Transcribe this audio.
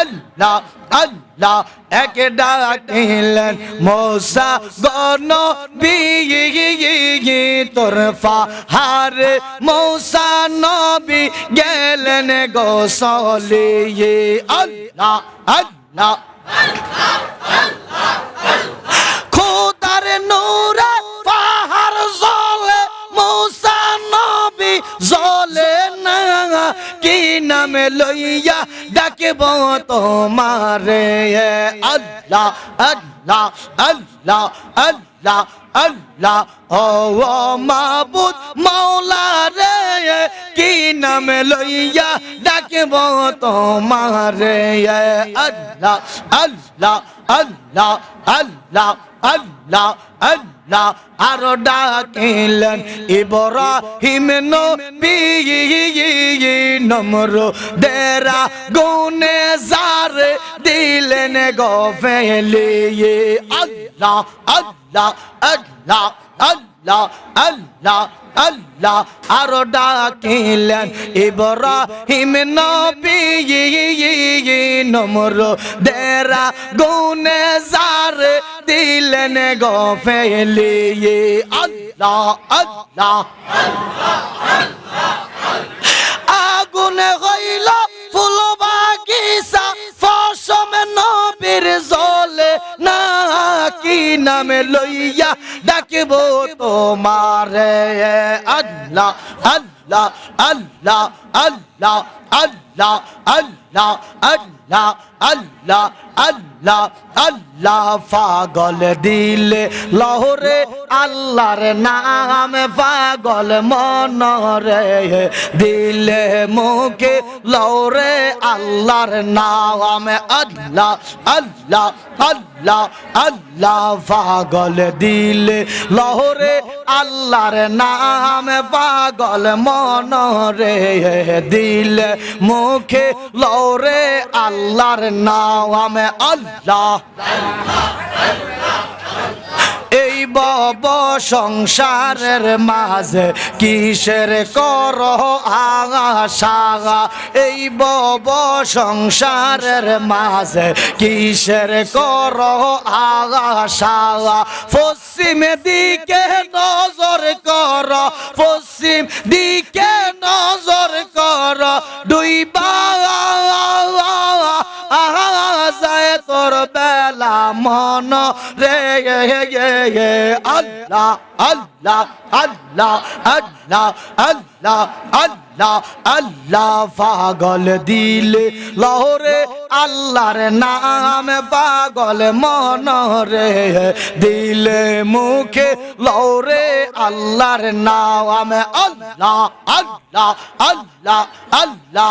আল্লাহ আল্লাহ, এক ডাকিলেন মোসা গন বিয়ে তোর ফাহার মোসা নবী গেলেন গোসলিয়ে। আল্লাহ আল্লাহ খোদার কি নামে লইয়া ডাকিব তোমারে? আল্লাহ আল্লাহ আল্লাহ আল্লাহ আল্লাহ। ও মাবুদ মাওলা রে কি নামে লইয়া ডাকিব তোমারে? আল্লাহ আল্লাহ আল্লাহ আল্লাহ। আল্লাহ আল্লাহ, আরও ডাকিলেন। ইব্রাহিম নবী নম্র দেরা গুনে জার দিলেন গো আল্লাহ আল্লাহ আল্লাহ আল্লাহ আল্লাহ আল্লাহ আল্লাহ, আরও ডাকিলেন। ইব্রাহিম নবী নমর দেরা গুনে জার দিলেন গো ফেলিয়ে আল্লাহ আল্লাহ আগুনে হইল ফুল বাগিচা ফসমে নবীর জলে না নামে লইয়া ডাকিব তোমারে। আল্লাহ আল্লাহ। আল্লাহ আল্লাহ আল্লাহ আল্লাহ আল্লাহ আল্লাহ আল্লাহ আল্লাহ পাগল দিলে লহরে আল্লাহর নাম পাগল মনরে দিলে মুখে লহরে আল্লাহর নাম আল্লাহ আল্লাহ আল্লাহ আল্লাহ পাগল দিলে লহরে আল্লাহর নাম পাগল নয়ন দিল মুখে লরে আল্লাহর নাম আল্লাহ। বব সংসারের মাঝে কিসের কর আশা? এই বব সংসারের মাঝে কিসের কর আশা? পশ্চিম দিকে নজর কর, পশ্চিম দিকে নজর কর দুইবা যায় তোর বেলা মন রে আল্লাহ আল্লাহ আল্লাহ আল্লাহ আল্লাহ আল্লাহ আল্লাহ পাগল দিলে লহরে আল্লাহর নাম পাগল মন রে দিলে মুখে লহরে আল্লাহর নাম আল্লাহ আল্লাহ আল্লাহ আল্লাহ